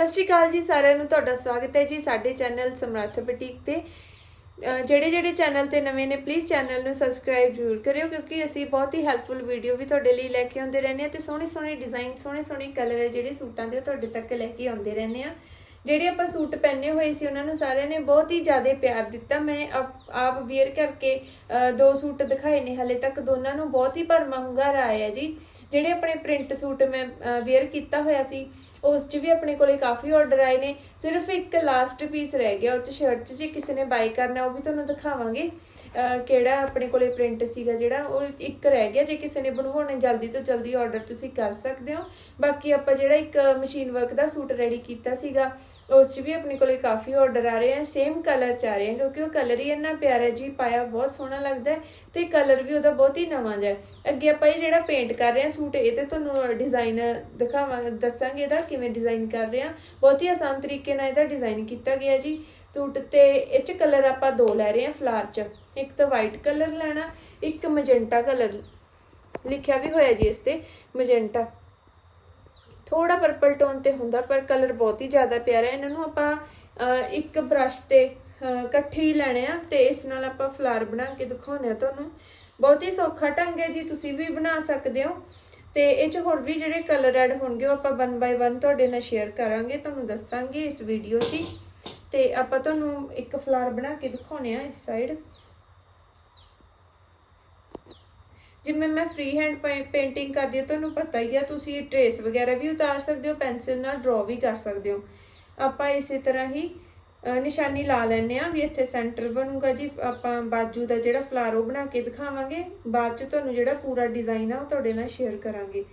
ਸਤਿ ਸ਼੍ਰੀ ਅਕਾਲ ਜੀ, ਸਾਰਿਆਂ ਨੂੰ ਤੁਹਾਡਾ ਸਵਾਗਤ ਹੈ ਜੀ ਸਾਡੇ ਚੈਨਲ ਸਮਰੱਥ ਬੁਟੀਕ ਤੇ। ਜਿਹੜੇ ਜਿਹੜੇ ਚੈਨਲ ਤੇ ਨਵੇਂ ਨੇ ਪਲੀਜ਼ ਚੈਨਲ ਨੂੰ ਸਬਸਕ੍ਰਾਈਬ ਜ਼ਰੂਰ ਕਰਿਓ ਕਿਉਂਕਿ ਅਸੀਂ ਬਹੁਤ ਹੀ ਹੈਲਪਫੁਲ ਵੀਡੀਓ ਵੀ ਤੁਹਾਡੇ ਲਈ ਲੈ ਕੇ ਆਉਂਦੇ ਰਹਿੰਦੇ ਆ ਤੇ ਸੋਹਣੇ ਸੋਹਣੇ ਡਿਜ਼ਾਈਨ ਸੋਹਣੇ ਸੋਹਣੇ ਕਲਰ ਜਿਹੜੇ ਸੂਟਾਂ ਦੇ ਉਹ ਤੁਹਾਡੇ ਤੱਕ ਲੈ ਕੇ ਆਉਂਦੇ ਰਹਿੰਦੇ ਆ ਜਿਹੜੇ ਆਪਾਂ ਸੂਟ ਪਹਿਨੇ ਹੋਏ ਸੀ, ਉਹਨਾਂ ਨੂੰ ਸਾਰਿਆਂ ਨੇ ਬਹੁਤ ਹੀ ਜ਼ਿਆਦਾ ਪਿਆਰ ਦਿੱਤਾ। ਮੈਂ ਆਪ- ਆਪ ਵੇਅਰ ਕਰਕੇ ਦੋ ਸੂਟ ਦਿਖਾਏ ਨੇ, ਹਲੇ ਤੱਕ ਦੋਨਾਂ ਨੂੰ ਬਹੁਤ ਹੀ ਭਰਮਾ ਹੁੰਗਾਰਾ ਆਇਆ ਜੀ। ਜਿਹੜੇ ਆਪਣੇ ਪ੍ਰਿੰਟ ਸੂਟ ਮੈਂ ਵੇਅਰ ਕੀਤਾ ਹੋਇਆ ਸੀ, ਉਸ 'ਚ ਵੀ ਆਪਣੇ ਕੋਲੇ ਕਾਫੀ ਆਰਡਰ ਆਏ ਨੇ। ਸਿਰਫ ਇੱਕ ਲਾਸਟ ਪੀਸ ਰਹਿ ਗਿਆ, ਉਹ 'ਚ ਸ਼ਰਟ 'ਚ ਜੇ ਕਿਸੇ ਨੇ ਬਾਈ ਕਰਨਾ, ਉਹ ਵੀ ਤੁਹਾਨੂੰ ਦਿਖਾਵਾਂਗੇ। ਕਿਹੜਾ ਆਪਣੇ ਕੋਲੇ ਪ੍ਰਿੰਟ ਸੀਗਾ ਜਿਹੜਾ, ਉਹ ਇੱਕ ਰਹਿ ਗਿਆ, ਜੇ ਕਿਸੇ ਨੇ ਬਣਵਾਉਣੇ, ਜਲਦੀ ਤੋਂ ਜਲਦੀ ਆਰਡਰ ਤੁਸੀਂ ਕਰ ਸਕਦੇ ਹੋ। ਬਾਕੀ ਆਪਾਂ ਜਿਹੜਾ ਇੱਕ ਮਸ਼ੀਨ ਵਰਕ ਦਾ ਸੂਟ ਰੈਡੀ ਕੀਤਾ ਸੀਗਾ, ਉਸ 'ਚ ਵੀ ਆਪਣੇ ਕੋਲੇ ਕਾਫੀ ਆਰਡਰ ਆ ਰਹੇ ਆ ਸੇਮ ਕਲਰ ਚ ਆ ਰਹੇ ਆ, ਕਿਉਂਕਿ ਉਹ ਕਲਰ ਹੀ ਇੰਨਾ ਪਿਆਰਾ ਜੀ, ਪਾਇਆ ਬਹੁਤ ਸੋਹਣਾ ਲੱਗਦਾ ਹੈ ਤੇ ਕਲਰ ਵੀ ਉਹਦਾ ਬਹੁਤ ਹੀ ਨਵਾਂ ਜਿਹਾ ਅੱਗੇ ਆਪਾਂ ਇਹ ਜਿਹੜਾ ਪੇਂਟ ਕਰ ਰਹੇ ਆ ਸੂਟ, ਇਹ ਤੇ ਤੁਹਾਨੂੰ ਡਿਜ਼ਾਈਨ ਦਿਖਾਵਾਂ, ਦੱਸਾਂਗੇ ਇਹਦਾ ਕਿਵੇਂ ਡਿਜ਼ਾਈਨ ਕਰ ਰਹੇ ਆ। ਬਹੁਤ ਹੀ ਆਸਾਨ ਤਰੀਕੇ ਨਾਲ ਇਹਦਾ ਡਿਜ਼ਾਈਨ ਕੀਤਾ ਗਿਆ ਜੀ। ਸੂਟ ਤੇ ਇਹ ਚ ਕਲਰ ਆਪਾਂ ਦੋ ਲੈ ਰਹੇ ਹਾਂ, ਫਲਾਰ ਚ। ਇੱਕ ਤਾਂ ਵਾਈਟ ਕਲਰ ਲੈਣਾ, ਇੱਕ ਮੈਜੈਂਟਾ ਕਲਰ। ਲਿਖਿਆ ਵੀ ਹੋਇਆ ਜੀ ਇਸ ਤੇ ਮੈਜੈਂਟਾ ਥੋੜਾ ਪਰਪਲ ਟੋਨ ਤੇ ਹੁੰਦਾ, ਪਰ ਕਲਰ ਬਹੁਤ ਹੀ ਜ਼ਿਆਦਾ ਪਿਆਰਾ ਹੈ। ਇਹਨਾਂ ਨੂੰ ਆਪਾਂ ਇੱਕ ਬ੍ਰਸ਼ ਤੇ ਇਕੱਠੇ ਹੀ ਲੈਣੇ ਆ ਤੇ ਇਸ ਨਾਲ ਆਪਾਂ ਫਲਾਰ ਬਣਾ ਕੇ ਦਿਖਾਉਂਦੇ ਆ ਤੁਹਾਨੂੰ। ਬਹੁਤ ਹੀ ਸੌਖਾ ਢੰਗ ਹੈ ਜੀ, ਤੁਸੀਂ ਵੀ ਬਣਾ ਸਕਦੇ ਹੋ। ਤੇ ਇਹ ਚ ਹੋਰ ਵੀ ਜਿਹੜੇ ਕਲਰ ਐਡ ਹੋਣਗੇ, ਉਹ ਆਪਾਂ 1 ਬਾਈ 1 ਤੁਹਾਡੇ ਨਾਲ ਸ਼ੇਅਰ ਕਰਾਂਗੇ। ਤੁਹਾਨੂੰ ਦੱਸਾਂਗੇ ਇਸ ਵੀਡੀਓ 'ਚ ਤੇ ਆਪਾਂ ਤੁਹਾਨੂੰ ਇੱਕ ਫਲਾਰ ਬਣਾ ਕੇ ਦਿਖਾਉਣੇ ਆ ਇਸ ਸਾਈਡ ਜਿਵੇਂ ਮੈਂ ਫ੍ਰੀ ਹੈਂਡ ਪੇਂਟਿੰਗ ਕਰਦੀ ਹਾਂ, ਤੁਹਾਨੂੰ ਪਤਾ ਹੀ ਆ, ਤੁਸੀਂ ਟ੍ਰੇਸ ਵਗੈਰਾ ਵੀ ਉਤਾਰ ਸਕਦੇ ਹੋ ਪੈਨਸਿਲ ਨਾਲ ਡਰਾ ਵੀ ਕਰ ਸਕਦੇ ਹੋ। ਆਪਾਂ ਇਸੇ ਤਰ੍ਹਾਂ ਹੀ ਨਿਸ਼ਾਨੀ ਲਾ ਲੈਣੇ ਆ ਵੀ ਇੱਥੇ ਸੈਂਟਰ ਬਣੂਗਾ ਜੀ। ਆਪਾਂ ਬਾਜੂ ਦਾ ਜਿਹੜਾ ਫਲਾਰ ਉਹ ਬਣਾ ਕੇ ਦਿਖਾਵਾਂਗੇ। ਬਾਅਦ ਚ ਤੁਹਾਨੂੰ ਜਿਹੜਾ ਪੂਰਾ ਡਿਜ਼ਾਈਨ ਆ ਉਹ ਤੁਹਾਡੇ ਨਾਲ ਸ਼ੇਅਰ ਕਰਾਂਗੇ।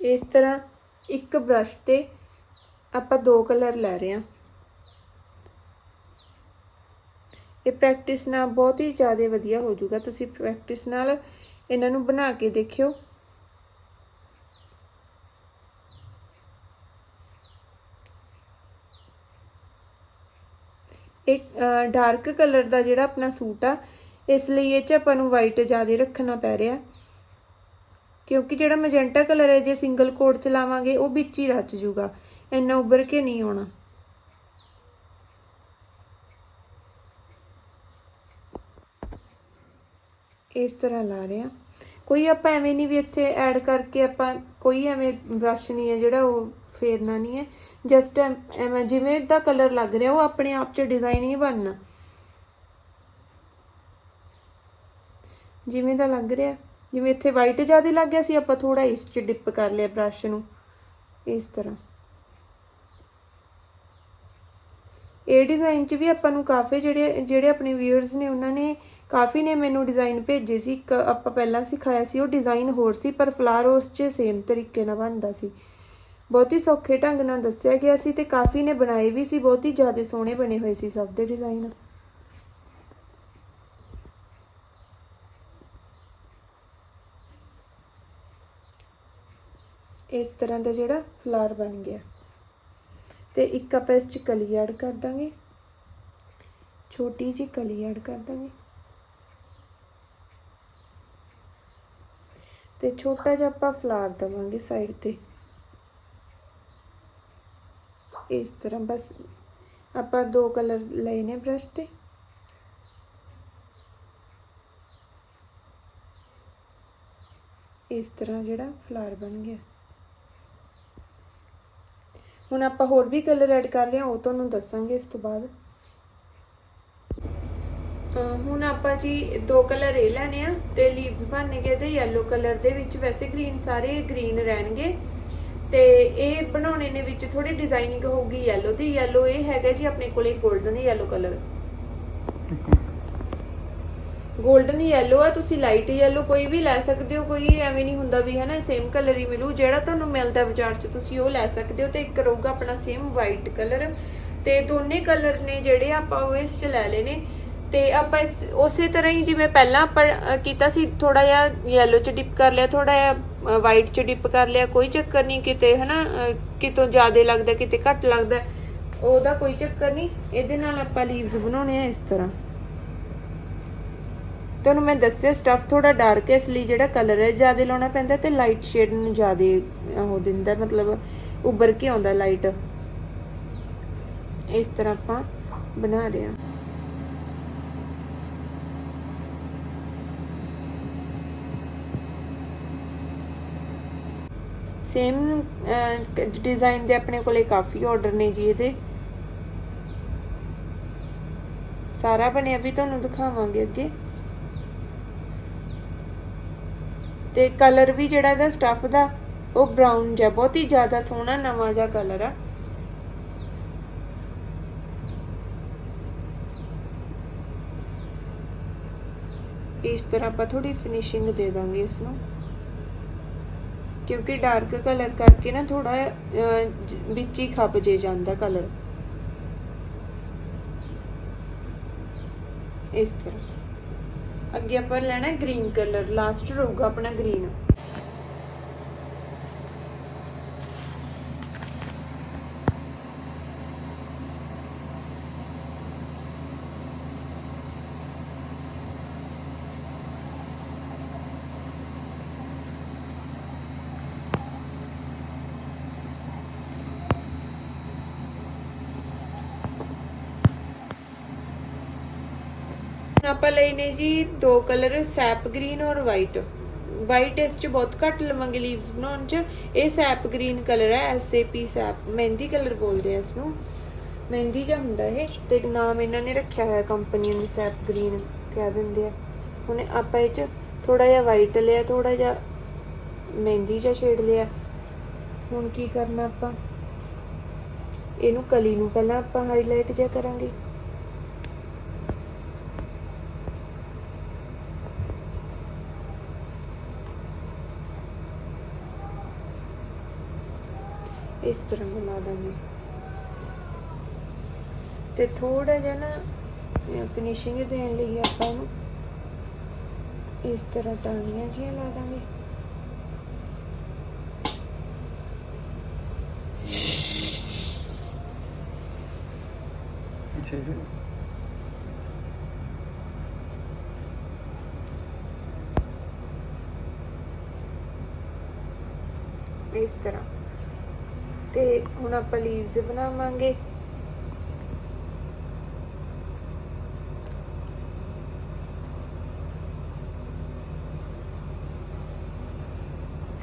ਇਸ ਤਰ੍ਹਾਂ ਇੱਕ ਬ੍ਰਸ਼ ਤੇ ਆਪਾਂ ਦੋ ਕਲਰ ਲੈ ਰਹੇ ਹਾਂ। ਇਹ ਪ੍ਰੈਕਟਿਸ ਨਾਲ ਬਹੁਤ ਹੀ ਜ਼ਿਆਦਾ ਵਧੀਆ ਹੋ ਜਾਊਗਾ। ਤੁਸੀਂ ਪ੍ਰੈਕਟਿਸ ਨਾਲ ਇਹਨਾਂ ਨੂੰ ਬਣਾ ਕੇ ਦੇਖਿਓ। ਇੱਕ ਡਾਰਕ ਕਲਰ ਦਾ ਜਿਹੜਾ ਆਪਣਾ ਸੂਟ ਆ, ਇਸ ਲਈ ਇਹ ਚ ਆਪਾਂ ਨੂੰ ਵਾਈਟ ਜ਼ਿਆਦਾ ਰੱਖਣਾ ਪੈ ਰਿਹਾ। ਕਿਉਂਕਿ ਜਿਹੜਾ ਮੈਜੈਂਟਾ ਕਲਰ ਹੈ, ਜੇ ਸਿੰਗਲ ਕੋਡ ਚਲਾਵਾਂਗੇ ਉਹ ਵਿੱਚ ਹੀ ਰਚ ਜੂਗਾ। ਇੰਨਾ ਉੱਭਰ ਕੇ ਨਹੀਂ ਆਉਣਾ। ਇਸ ਤਰ੍ਹਾਂ ਲਾ ਰਹੇ ਆ ਕੋਈ ਆਪਾਂ ਐਵੇਂ ਨਹੀਂ ਵੀ ਇੱਥੇ ਐਡ ਕਰਕੇ ਆਪਾਂ ਕੋਈ ਐਵੇਂ ਬ੍ਰਸ਼ ਨਹੀਂ ਹੈ, ਜਿਹੜਾ ਉਹ ਫੇਰਨਾ ਨਹੀਂ ਹੈ। ਜਸਟ ਐਵੇਂ ਜਿਵੇਂ ਦਾ ਕਲਰ ਲੱਗ ਰਿਹਾ, ਉਹ ਆਪਣੇ ਆਪ ਚ ਡਿਜ਼ਾਈਨ ਹੀ ਬਣਨਾ। ਜਿਵੇਂ ਦਾ ਲੱਗ ਰਿਹਾ। ਜਿਵੇਂ ਇੱਥੇ ਵਾਈਟ ਜ਼ਿਆਦਾ ਲੱਗ ਗਿਆ ਸੀ, ਆਪਾਂ ਥੋੜਾ ਇਸ ਚ ਡਿਪ ਕਰ ਲਿਆ ਬ੍ਰਸ਼ ਨੂੰ। ਇਸ ਤਰ੍ਹਾਂ। ਇਹ ਡਿਜ਼ਾਈਨ 'ਚ ਵੀ ਆਪਾਂ ਨੂੰ ਕਾਫੀ ਜਿਹੜੇ ਜਿਹੜੇ ਆਪਣੇ ਵਿਊਅਰਸ ਨੇ, ਉਹਨਾਂ ਨੇ ਕਾਫੀ ਨੇ ਮੈਨੂੰ ਡਿਜ਼ਾਈਨ ਭੇਜੇ ਸੀ। ਇੱਕ ਆਪਾਂ ਪਹਿਲਾਂ ਸਿਖਾਇਆ ਸੀ, ਉਹ ਡਿਜ਼ਾਈਨ ਹੋਰ ਸੀ, ਪਰ ਫਲਾਰ ਉਸ 'ਚ ਸੇਮ ਤਰੀਕੇ ਨਾਲ ਬਣਦਾ ਸੀ। ਬਹੁਤ ਹੀ ਸੌਖੇ ਢੰਗ ਨਾਲ ਦੱਸਿਆ ਗਿਆ ਸੀ ਤੇ ਕਾਫੀ ਨੇ ਬਣਾਏ ਵੀ ਸੀ, ਬਹੁਤ ਹੀ ਜ਼ਿਆਦਾ ਸੋਹਣੇ ਬਣੇ ਹੋਏ ਸੀ ਸਭ ਦੇ ਡਿਜ਼ਾਈਨ ਇਸ ਤਰ੍ਹਾਂ ਦਾ ਜਿਹੜਾ ਫਲਾਰ ਬਣ ਗਿਆ। ਤੇ ਇੱਕ ਆਪਾਂ ਇਸ ਚ ਕਲੀ ਐਡ ਕਰ ਦਾਂਗੇ। ਛੋਟੀ ਜੀ ਕਲੀ ਐਡ ਕਰ ਦਾਂਗੇ। ਤੇ ਛੋਟਾ ਜਿਹਾ ਆਪਾਂ ਫਲਾਰ ਦਵਾਂਗੇ ਸਾਈਡ ਤੇ। ਇਸ ਤਰ੍ਹਾਂ ਬਸ ਆਪਾਂ ਦੋ ਕਲਰ ਲਏ ਨੇ ਬ੍ਰਸ਼ ਤੇ। ਇਸ ਤਰ੍ਹਾਂ ਜਿਹੜਾ ਫਲਾਰ ਬਣ ਗਿਆ। ਹੁਣ ਆਪਾਂ ਹੋਰ ਵੀ ਕਲਰ ਐਡ ਕਰ ਰਹੇ ਹਾਂ, ਉਹ ਤੁਹਾਨੂੰ ਦੱਸਾਂਗੇ ਇਸ ਤੋਂ ਬਾਅਦ। ਹੁਣ ਆਪਾਂ ਜੀ ਦੋ ਕਲਰ ਇਹ ਲੈਣੇ ਆ, ਤੇ ਲੀਵਸ ਬਣਨਗੇ ਤੇ yellow ਕਲਰ ਦੇ ਵਿੱਚ। ਵੈਸੇ ਗ੍ਰੀਨ ਸਾਰੇ ਗ੍ਰੀਨ ਰਹਿਣਗੇ। ਤੇ ਇਹ ਬਣਾਉਣੇ ਨੇ ਵਿੱਚ ਥੋੜੀ ਡਿਜ਼ਾਈਨਿੰਗ ਹੋਊਗੀ yellow ਦੀ। Yellow ਇਹ ਹੈਗਾ ਜੀ ਆਪਣੇ ਕੋਲੇ golden yellow colour golden yellow ਆ ਤੁਸੀਂ ਲਾਈਟ yellow ਕੋਈ ਵੀ ਲੈ ਸਕਦੇ ਹੋ ਕੋਈ ਐਵੇਂ ਨਹੀਂ ਹੁੰਦਾ ਵੀ ਹਨਾ ਸੇਮ ਕਲਰ ਹੀ ਮਿਲੂ ਜਿਹੜਾ ਤੁਹਾਨੂੰ ਮਿਲਦਾ ਬਾਜ਼ਾਰ 'ਚ ਤੁਸੀਂ ਉਹ ਲੈ ਸਕਦੇ ਹੋ ਤੇ ਇੱਕ ਰਹੂਗਾ ਆਪਣਾ ਸੇਮ ਵਾਈਟ ਕਲਰ ਤੇ ਦੋਨੇ ਕਲਰ ਨੇ ਜਿਹੜੇ ਆਪਾਂ ਉਹ ਇਸ 'ਚ ਲੈ ਲਏ ਨੇ ਤੇ ਆਪਾਂ ਇਸ ਉਸੇ ਤਰ੍ਹਾਂ ਹੀ ਜਿਵੇਂ ਪਹਿਲਾਂ ਆਪਾਂ ਕੀਤਾ ਸੀ ਥੋੜਾ ਜਿਹਾ yellow 'ਚ ਡਿਪ ਕਰ ਲਿਆ ਥੋੜਾ ਜਿਹਾ ਵਾਈਟ 'ਚ ਡਿਪ ਕਰ ਲਿਆ ਕੋਈ ਚੱਕਰ ਨਹੀਂ ਕਿਤੇ ਹਨਾ ਅ, ਕਿਤੋਂ ਜ਼ਿਆਦਾ ਲੱਗਦਾ ਕਿਤੇ ਘੱਟ ਲੱਗਦਾ ਉਹਦਾ ਕੋਈ ਚੱਕਰ ਨਹੀਂ ਇਹਦੇ ਨਾਲ ਆਪਾਂ ਲੀਵਸ ਬਣਾਉਣੇ ਆ ਇਸ ਤਰ੍ਹਾਂ। ਤੁਹਾਨੂੰ ਮੈਂ ਦੱਸਿਆ ਸਟਫ ਥੋੜਾ ਡਾਰਕ ਹੈ ਇਸ ਲਈ ਜਿਹੜਾ ਕਲਰ ਹੈ, ਜ਼ਿਆਦਾ ਲਾਉਣਾ ਪੈਂਦਾ ਤੇ ਲਾਈਟ ਸ਼ੇਡ ਨੂੰ ਜ਼ਿਆਦਾ, ਉਹ ਦਿੰਦਾ, ਮਤਲਬ ਉੱਭਰ ਕੇ ਆਉਂਦਾ ਲਾਈਟ ਇਸ ਤਰ੍ਹਾਂ ਆਪਾਂ ਬਣਾ ਰਹੇ ਹਾਂ। ਸੇਮ ਡਿਜ਼ਾਈਨ ਦੇ ਆਪਣੇ ਕੋਲੇ ਕਾਫੀ ਆਰਡਰ ਨੇ ਜੀ ਇਹਦੇ। ਸਾਰਾ ਬਣਿਆ ਵੀ ਤੁਹਾਨੂੰ ਦਿਖਾਵਾਂਗੇ ਅੱਗੇ। ਤੇ ਕਲਰ ਵੀ ਜਿਹੜਾ ਇਹਦਾ ਸਟਫ ਦਾ, ਉਹ ਬ੍ਰਾਊਨ ਜਿਹਾ, ਬਹੁਤ ਹੀ ਜ਼ਿਆਦਾ ਸੋਹਣਾ ਨਵਾਂ ਜਿਹਾ ਕਲਰ ਆ। ਇਸ ਤਰ੍ਹਾਂ ਆਪਾਂ ਥੋੜੀ ਫਿਨਿਸ਼ਿੰਗ ਦੇ ਦਾਂਗੇ ਇਸ ਨੂੰ ਕਿਉਂਕਿ ਡਾਰਕ ਕਲਰ ਕਰਕੇ ਨਾ ਥੋੜਾ ਵਿੱਚ ਹੀ ਖੱਪ ਜੇ ਜਾਂਦਾ ਕਲਰ ਇਸ ਤਰ੍ਹਾਂ। ਅੱਗੇ ਆਪਾਂ ਲੈਣਾ ਗ੍ਰੀਨ ਕਲਰ ਲਾਸਟ ਰਹੂਗਾ ਆਪਣਾ ਗ੍ਰੀਨ ਆਪਾਂ ਲਈ ਨੇ ਜੀ ਦੋ ਕਲਰ ਸੈਪ ਗ੍ਰੀਨ ਔਰ ਵਾਈਟ ਵਾਈਟ ਇਸ ਚ ਬਹੁਤ ਘੱਟ ਲਵਾਂਗੇ ਲੀਵਸ ਬਣਾਉਣ ਚ। ਇਹ ਸੈਪ ਗ੍ਰੀਨ ਕਲਰ ਹੈ ਐਸਏਪੀ ਸੈਪ ਮਹਿੰਦੀ ਕਲਰ ਬੋਲਦੇ ਆ ਇਸ ਨੂੰ ਮਹਿੰਦੀ ਜਾਂ ਹੁੰਦਾ ਇਹ, ਤੇ ਨਾਮ ਇਹਨਾਂ ਨੇ ਰੱਖਿਆ ਹੋਇਆ ਕੰਪਨੀ ਨੇ ਸੈਪ ਗ੍ਰੀਨ ਕਹਿ ਦਿੰਦੇ ਆ। ਹੁਣ ਆਪਾਂ ਇਹ ਚ ਥੋੜਾ ਜਿਹਾ ਵਾਈਟ ਲਿਆ ਥੋੜਾ ਜਿਹਾ ਮਹਿੰਦੀ ਜਿਹਾ ਸ਼ੇਡ ਲਿਆ। ਹੁਣ ਕੀ ਕਰਨਾ ਆਪਾਂ? ਇਹਨੂੰ ਕਲੀ ਨੂੰ ਪਹਿਲਾਂ ਆਪਾਂ ਹਾਈਲਾਈਟ ਜਿਹਾ ਕਰਾਂਗੇ। ਇਸ ਤਰ੍ਹਾਂ ਬਣਾ ਦਾਂਗੇ ਤੇ ਥੋੜਾ ਜਿਹਾ ਨਾ ਫਿਨਿਸ਼ਿੰਗ ਦੇਣ ਲਈ ਆਪਾਂ ਇਹਨੂੰ ਇਸ ਤਰ੍ਹਾਂ ਟਾਣੀਆਂ ਜਿਹੀਆਂ ਲਾ ਦਾਂਗੇ। ਇਸ ਤਰ੍ਹਾਂ। ਤੇ ਹੁਣ ਆਪਾਂ ਲੀਵਸ ਬਣਾਵਾਂਗੇ।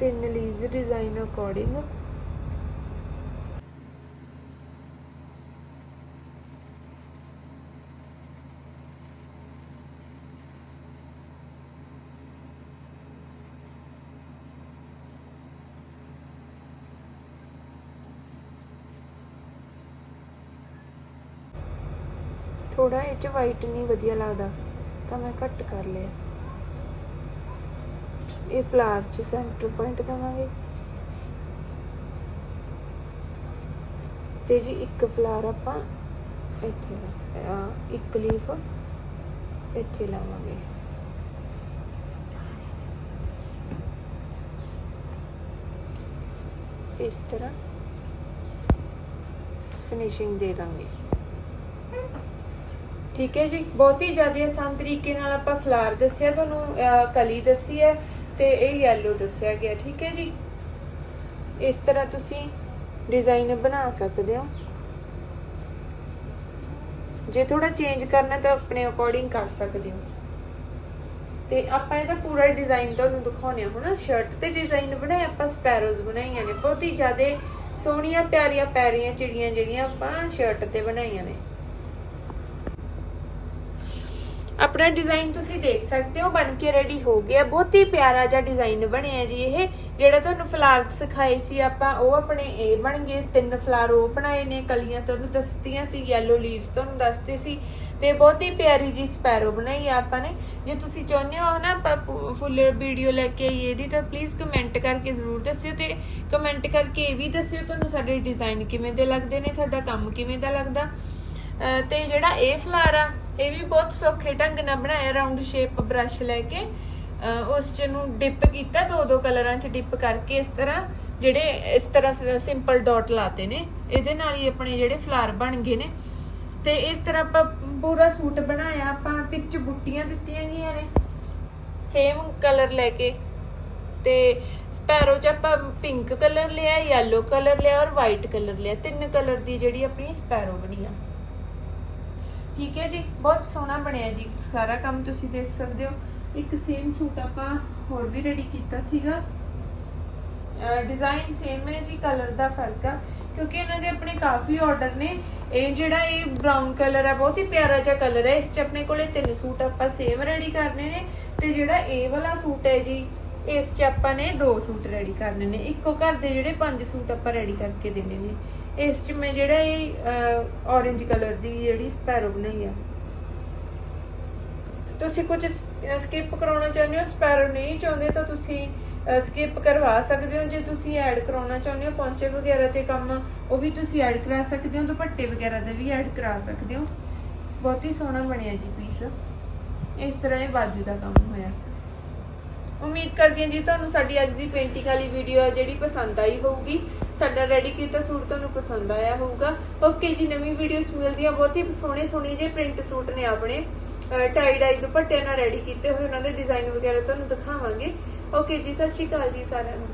ਤਿੰਨ ਲੀਵਸ ਡਿਜ਼ਾਈਨ ਅਕੋਰਡਿੰਗ ਥੋੜਾ ਇਹ ਚ ਵਾਈਟ ਨਹੀਂ ਵਧੀਆ ਲੱਗਦਾ, ਤਾਂ ਮੈਂ ਘੱਟ ਕਰ ਲਿਆ। ਇਹ ਫਲਾਰ ਚ ਸੈਂਟਰ ਪੁਆਇੰਟ ਦਵਾਂਗੇ। ਤੇ ਜੀ ਇੱਕ ਫਲਾਰ ਆਪਾਂ ਇੱਥੇ ਇੱਕ ਲੀਫ ਇੱਥੇ ਲਾਵਾਂਗੇ। ਇਸ ਤਰ੍ਹਾਂ ਫਿਨਿਸ਼ਿੰਗ ਦੇ ਦਾਂਗੇ। ਠੀਕ ਹੈ ਜੀ, ਬਹੁਤ ਹੀ ਜ਼ਿਆਦਾ ਆਸਾਨ ਤਰੀਕੇ ਨਾਲ ਆਪਾਂ ਫਲਾਰ ਦੱਸਿਆ, ਤੁਹਾਨੂੰ ਕਲੀ ਦੱਸੀ ਹੈ ਤੇ ਇਹ ਯੈਲੋ ਦੱਸਿਆ ਗਿਆ, ਠੀਕ ਹੈ ਜੀ। ਇਸ ਤਰ੍ਹਾਂ ਤੁਸੀਂ ਡਿਜ਼ਾਈਨ ਬਣਾ ਸਕਦੇ ਹੋ। ਜੇ ਥੋੜਾ ਚੇਂਜ ਕਰਨਾ ਤਾਂ ਆਪਣੇ ਅਕੋਰਡਿੰਗ ਕਰ ਸਕਦੇ ਹੋ। ਤੇ ਆਪਾਂ ਇਹਦਾ ਪੂਰਾ ਡਿਜ਼ਾਈਨ ਤੁਹਾਨੂੰ ਦਿਖਾਉਣੇ ਆ ਹੁਣ ਸ਼ਰਟ ਤੇ ਡਿਜ਼ਾਈਨ ਬਣਾਏ, ਆਪਾਂ ਸਪੈਰੋਜ਼ ਬਣਾਈਆਂ ਨੇ। ਬਹੁਤ ਹੀ ਜ਼ਿਆਦਾ ਸੋਹਣੀਆਂ, ਪਿਆਰੀਆਂ, ਪੈਰੀਆਂ ਚਿੜੀਆਂ ਜਿਹੜੀਆਂ ਆਪਾਂ ਸ਼ਰਟ ਤੇ ਬਣਾਈਆਂ ਨੇ। ਆਪਣਾ ਡਿਜ਼ਾਈਨ ਤੁਸੀਂ ਦੇਖ ਸਕਦੇ ਹੋ, ਬਣ ਕੇ ਰੈਡੀ ਹੋ ਗਿਆ। ਬਹੁਤ ਹੀ ਪਿਆਰਾ ਜਿਹਾ ਡਿਜ਼ਾਈਨ ਬਣਿਆ ਜੀ ਇਹ। ਜਿਹੜਾ ਤੁਹਾਨੂੰ ਫਲਾਰ ਸਿਖਾਏ ਸੀ ਆਪਾਂ, ਉਹ ਆਪਣੇ ਇਹ ਬਣ ਗਏ। ਤਿੰਨ ਫਲਾਰ ਉਹ ਬਣਾਏ ਨੇ। ਕਲੀਆਂ ਤੁਹਾਨੂੰ ਦੱਸਤੀਆਂ ਸੀ ਯੈਲੋ ਲੀਵਸ ਤੁਹਾਨੂੰ ਦੱਸਦੇ ਸੀ। ਤੇ ਬਹੁਤ ਹੀ ਪਿਆਰੀ ਜੀ ਸਪੈਰੋ ਬਣਾਈ ਆ ਆਪਾਂ ਨੇ। ਜੇ ਤੁਸੀਂ ਚਾਹੁੰਦੇ ਹੋ ਨਾ ਆਪਾਂ ਫੁੱਲ ਵੀਡੀਓ ਲੈ ਕੇ ਆਈਏ ਦੀ ਤਾਂ ਪਲੀਜ਼ ਕਮੈਂਟ ਕਰਕੇ ਜ਼ਰੂਰ ਦੱਸਿਓ ਤੇ ਕਮੈਂਟ ਕਰਕੇ ਇਹ ਵੀ ਦੱਸਿਓ ਤੁਹਾਨੂੰ ਸਾਡੇ ਡਿਜ਼ਾਈਨ ਕਿਵੇਂ ਦੇ ਲੱਗਦੇ ਨੇ, ਤੁਹਾਡਾ ਕੰਮ ਕਿਵੇਂ ਦਾ ਲੱਗਦਾ। ਅਹ ਤੇ ਜਿਹੜਾ ਇਹ ਫਲਾਰ ਆ ਇਹ ਵੀ ਬਹੁਤ ਸੌਖੇ ਢੰਗ ਨਾਲ ਬਣਾਇਆ ਰਾਉਂਡ ਸ਼ੇਪ ਬ੍ਰਸ਼ ਲੈ ਕੇ। ਉਸ ਚ ਨੂੰ ਡਿਪ ਕੀਤਾ, ਦੋ ਦੋ ਕਲਰਾਂ ਚ ਡਿਪ ਕਰਕੇ ਇਸ ਤਰ੍ਹਾਂ, ਜਿਹੜੇ ਇਸ ਤਰ੍ਹਾਂ ਸਿੰਪਲ ਡਾਟ ਲਾਤੇ ਨੇ। ਇਹਦੇ ਨਾਲ ਹੀ ਆਪਣੇ ਜਿਹੜੇ ਫਲਾਰ ਬਣ ਗਏ ਨੇ। ਤੇ ਇਸ ਤਰ੍ਹਾਂ ਆਪਾਂ ਪੂਰਾ ਸੂਟ ਬਣਾਇਆ, ਆਪਾਂ ਵਿੱਚ ਬੁੱਟੀਆਂ ਦਿੱਤੀਆਂ ਗਈਆਂ ਨੇ। ਸੇਮ ਕਲਰ ਲੈ ਕੇ। ਤੇ ਸਪੈਰੋ ਚ ਆਪਾਂ ਪਿੰਕ ਕਲਰ ਲਿਆ ਯੈਲੋ ਕਲਰ ਲਿਆ ਔਰ ਵਾਈਟ ਕਲਰ ਲਿਆ। ਤਿੰਨ ਕਲਰ ਦੀ ਜਿਹੜੀ ਆਪਣੀ ਸਪੈਰੋ ਬਣੀ ਆ। ਠੀਕ ਹੈ ਜੀ? ਬਹੁਤ ਸੋਹਣਾ ਬਣਿਆ ਜੀ। ਸਾਰਾ ਕੰਮ ਤੁਸੀਂ ਦੇਖ ਸਕਦੇ ਹੋ। ਇੱਕ ਸੇਮ ਸੂਟ ਆਪਾਂ ਹੋਰ ਵੀ ਰੈਡੀ ਕੀਤਾ ਸੀਗਾ। ਡਿਜ਼ਾਈਨ ਸੇਮ ਹੈ ਜੀ ਕਲਰ ਦਾ ਫ਼ਰਕ ਆ। ਕਿਉਂਕਿ ਇਹਨਾਂ ਦੇ ਆਪਣੇ ਕਾਫੀ ਆਰਡਰ ਨੇ। ਇਹ ਜਿਹੜਾ ਇਹ ਬ੍ਰਾਊਨ ਕਲਰ ਆ, ਬਹੁਤ ਹੀ ਪਿਆਰਾ ਜਿਹਾ ਕਲਰ ਹੈ ਇਸ 'ਚ ਆਪਣੇ ਕੋਲੇ ਤਿੰਨ ਸੂਟ ਆਪਾਂ ਸੇਮ ਰੈਡੀ ਕਰਨੇ ਨੇ। ਤੇ ਜਿਹੜਾ ਇਹ ਵਾਲਾ ਸੂਟ ਹੈ ਜੀ, ਇਸ 'ਚ ਆਪਾਂ ਨੇ ਦੋ ਸੂਟ ਰੈਡੀ ਕਰਨੇ ਨੇ। ਇੱਕੋ ਘਰ ਦੇ ਜਿਹੜੇ ਪੰਜ ਸੂਟ ਆਪਾਂ ਰੈਡੀ ਕਰਕੇ ਦੇਣੇ ਨੇ। ਇਸ 'ਚ ਮੈਂ ਜਿਹੜਾ ਇਹ orange ਕਲਰ ਦੀ ਜਿਹੜੀ ਸਪੈਰੋ ਬਣਾਈ ਆ। ਤੁਸੀਂ ਕੁਝ ਸਕਿਪ ਕਰਾਉਣਾ ਚਾਹੁੰਦੇ ਹੋ? ਸਪੈਰੋ ਨਹੀਂ ਚਾਹੁੰਦੇ ਤਾਂ ਤੁਸੀਂ ਸਕਿਪ ਕਰਵਾ ਸਕਦੇ ਹੋ। ਜੇ ਤੁਸੀਂ ਐਡ ਕਰਾਉਣਾ ਚਾਹੁੰਦੇ ਹੋ, ਪੌਂਚੇ ਵਗੈਰਾ ਤੇ ਕੰਮ, ਉਹ ਵੀ ਤੁਸੀਂ ਐਡ ਕਰਾ ਸਕਦੇ ਹੋ। ਦੁਪੱਟੇ ਵਗੈਰਾ ਦਾ ਵੀ ਐਡ ਕਰਾ ਸਕਦੇ ਹੋ। ਬਹੁਤ ਹੀ ਸੋਹਣਾ ਬਣਿਆ ਜੀ ਪੀਸ ਇਸ ਤਰ੍ਹਾਂ ਇਹ ਬਾਜੂ ਦਾ ਕੰਮ ਹੋਇਆ। ਉਮੀਦ ਕਰਦੀ ਹਾਂ ਜੀ ਤੁਹਾਨੂੰ ਸਾਡੀ ਅੱਜ ਦੀ ਪੇਂਟਿੰਗ ਵਾਲੀ ਵੀਡੀਓ ਹੈ ਜਿਹੜੀ ਪਸੰਦ ਆਈ ਹੋਊਗੀ। ਸਾਡਾ ਰੈਡੀ ਕੀਤਾ ਸੂਟ ਤੁਹਾਨੂੰ ਪਸੰਦ ਆਇਆ ਹੋਊਗਾ। ਓਕੇ ਜੀ, ਨਵੀਂ ਵੀਡੀਓ ਚ ਮਿਲਦੀ ਆ ਬਹੁਤ ਹੀ ਸੋਹਣੇ ਸੋਹਣੇ ਜੇ ਪ੍ਰਿੰਟ ਸੂਟ ਨੇ ਆਪਣੇ। ਟਾਈ ਡਾਈ ਦੁਪੱਟੇ ਨਾਲ ਰੈਡੀ ਕੀਤੇ ਹੋਏ, ਉਹਨਾਂ ਦੇ ਡਿਜ਼ਾਈਨ ਵਗੈਰਾ ਤੁਹਾਨੂੰ ਦਿਖਾਵਾਂਗੇ। ਓਕੇ ਜੀ, ਸਤਿ ਸ਼੍ਰੀ ਅਕਾਲ ਜੀ ਸਾਰਿਆਂ ਨੂੰ।